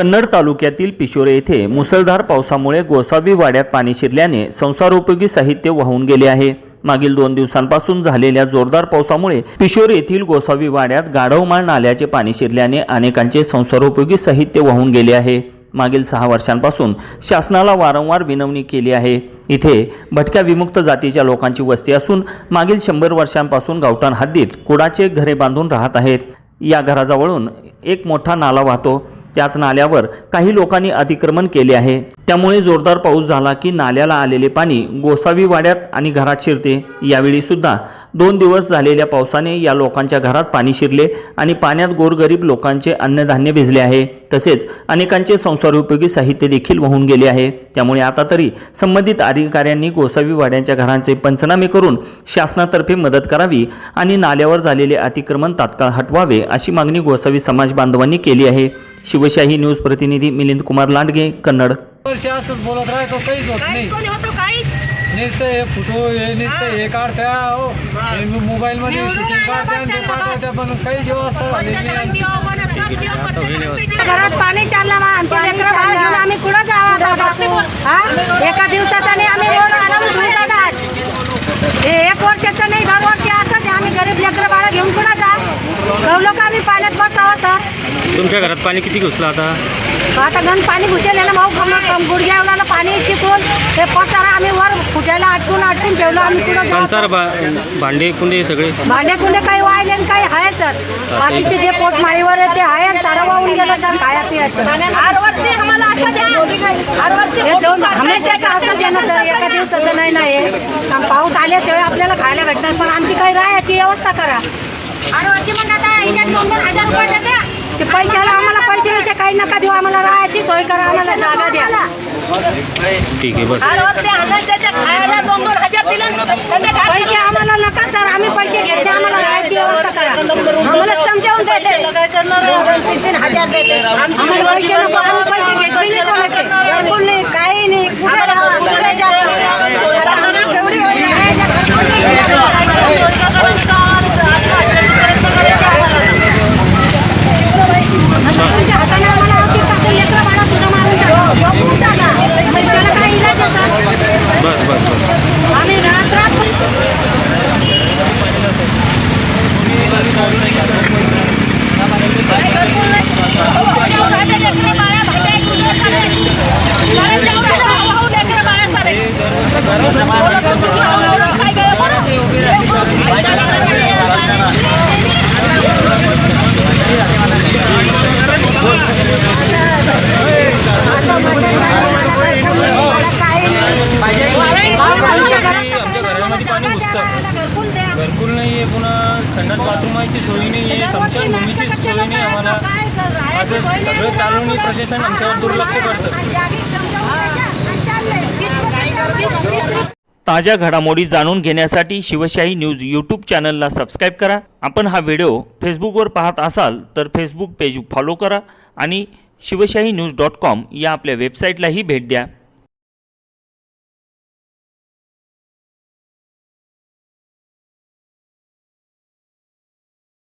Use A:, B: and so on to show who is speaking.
A: कन्नड तालुक्यातील पिशोरे येथे मुसळधार पावसामुळे गोसावी वाड्यात पाणी शिरल्याने संसारोपयोगी साहित्य वाहून गेले आहे. मागील दोन दिवसांपासून झालेल्या जोरदार पावसामुळे पिशोर येथील गोसावी वाड्यात गाढवमाळ नाल्याचे पाणी शिरल्याने अनेकांचे संसारोपयोगी साहित्य वाहून गेले आहे. मागील सहा वर्षांपासून शासनाला वारंवार विनवणी केली आहे. इथे भटक्या विमुक्त जातीच्या लोकांची वस्ती असून मागील शंभर वर्षांपासून गावठाण हद्दीत कुडाचे घरे बांधून राहत आहेत. या घराजवळून एक मोठा नाला वाहतो. त्याच नाल्यावर काही लोकांनी अतिक्रमण केले आहे. त्यामुळे जोरदार पाऊस झाला की नाल्याला आलेले पाणी गोसावी वाड्यात आणि घरात शिरते. यावेळी सुद्धा दोन दिवस झालेल्या पावसाने या लोकांच्या घरात पाणी शिरले आणि पाण्यात गोरगरीब लोकांचे अन्नधान्य भिजले आहे. तसेच अनेकांचे संसारोपयोगी साहित्य देखील वाहून गेले आहे. त्यामुळे आता तरी संबंधित अधिकाऱ्यांनी गोसावी वाड्यांच्या घरांचे पंचनामे करून शासनातर्फे मदत करावी आणि नाल्यावर झालेले अतिक्रमण तात्काळ हटवावे अशी मागणी गोसावी समाज बांधवांनी केली आहे. शिवशाही न्यूज प्रतिनिधी मिलिंद कुमार लांडगे कन्नड.
B: वर्ष असंच बोलत राहतो काहीच होत नाही.
C: काहीच कोणी होतो काहीच.
B: नुसतं हे फोटो हे नुसतं हे. काढत्या हो. हे मोबाईल मध्ये
C: निवडून
B: शूटिंग काढत्या आणि ते पाठवत्या पण काहीच व्यवस्था नाही आमची.
C: पिओ.
D: घरात पाणी चाललं मग आमच्या लेकरं बाळ घेऊन आम्ही कुठं जावा हा? एका दिवसाचा नाही आम्ही रोड आणून घेऊन जातात हे एक वर्षाचं नाही दर वर्षी असंच आहे. आम्ही गरीब लेकरं बाळा घेऊन कुठं जा कवलो का आम्ही पाण्यात सर
E: तुमच्या घरात पाणी किती घुसलं आता?
D: आता गण पाणी घुसेल ना भाऊ गुडघ्यावला पाणी चिकून हे पसारा आम्ही वर फुटायला अटकून अटकून ठेवलो आम्ही
E: संसार बा भांडे कुंडे सगळे?
D: भांडे कुंडे काही वाहिले आणि काही आहे सर. बाकीचे जे पोट माळीवर आहे ते आहे आणि सारं वाहून गेलं सर. खाया पियाचं हे दोन हमेशाचं असंच सर. एका दिवसाचं नाही हे आणि पाऊस आल्याशिवाय आपल्याला खायला भेटणार पण आमची काही राहायची व्यवस्था करा.
C: हर वर्षी
D: ते पैशाला आम्हाला पैसे विषय काही नका देऊ आम्हाला राहायची सोय करा आम्हाला जागा द्या.
E: ठीक आहे बस.
D: पैसे आम्हाला नका सर आम्ही पैसे घेत नाही आम्हाला राहायची व्यवस्था करा. आम्हाला समजावून देते. आम्हाला पैसे नको आम्ही पैसे घेत नाही कोणाचे काही नाही कुठे राहा कुठे तुमच्या हाताने आम्हाला औषध टाकून लेकरं बाळा सुद्धा मारून टाका. मग त्याला काय इलाज आहे सर?
E: बस बस बस
D: आम्ही रात रात
C: जेवढं आहे ते लेकरं बाळा, भांडे, कुंडे सगळे. सगळे जेवढं आहे ते वाहून लेकरं बाळा सगळे. एवढं कसं एवढं काय गं बरं?
B: आमच्या घरामध्ये पाणी घुसतं पुन्हा संडास बाथरूमाची सोय नाही आहे स्मशानभूमीची सोय नाही आम्हाला. असं सगळं चालून प्रशासन आमच्यावर दुर्लक्ष करतं.
A: ताज्या घडामोडी जाणून घेण्यासाठी शिवशाही न्यूज यूट्यूब चॅनलला सबस्क्राईब करा. आपण हा व्हिडिओ फेसबुकवर पाहत असाल तर फेसबुक पेज फॉलो करा आणि शिवशाही न्यूज डॉट कॉम या आपल्या वेबसाईटलाही भेट द्या.